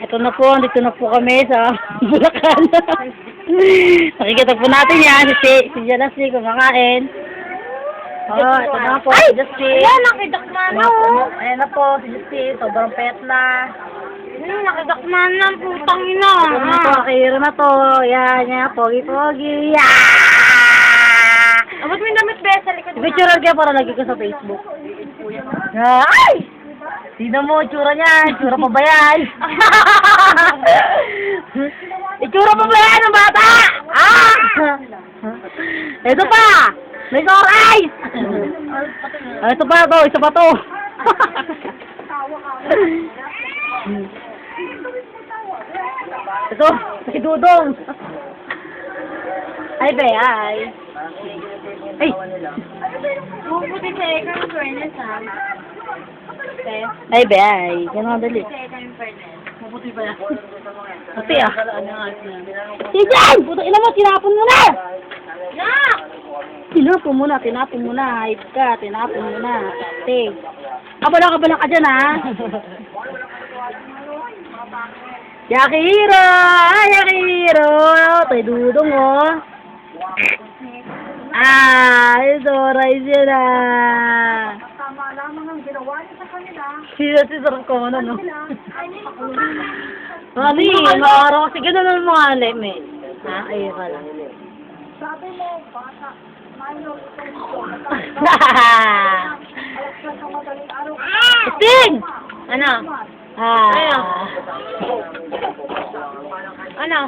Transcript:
Ito na po, dito na po kami sa Bulacan. Nakikita po natin yan, si, si Janasli kumakain. Oh, ito na po, si Justin. Ayan, nakidakman na, oh. Ayan na po, si Justin, sobrang pet na. Hmm, nakidakman na, putang ina. Ito na po, Ah. kiro na to. Yan, yan, pogi-pogi. Yeah! Ah, ba't may damit ba sa likod mo? Picture ka para lagi ko sa Facebook. Ay! Tingnan mo, itsura niya. Itsura pa ba yan? itsura pa ba yan ng bata? Ah! Ito pa! May sorais! Ah, ito pa to, isa pa to. ito, si Dudong. Ay, be, ay. Ay! Bubuti sa ikaw fairness, ha? Ay, be, ay. Ganun dali. Mabuti ba yan? Mabuti ah. Si Jan! Puto, ina mo, tinapon mo na! Nak! Tinapon mo na, tinapon mo na. Hype ka, tinapon mo na. Kasi, kabala kabala ka dyan ah. Yaki Hiro! Ay, Yaki Hiro! Tay dudong oh. Ah, ito, rice yun ah. Ginawa niya sa kanila. Sino si Sarap ko ano, no? Mami, maaraw kasi ganun ang mga leme. Ha? Ayun ka lang. Sabi mo, bata, minor. Sting! Ano? Ah. Ano? Ano?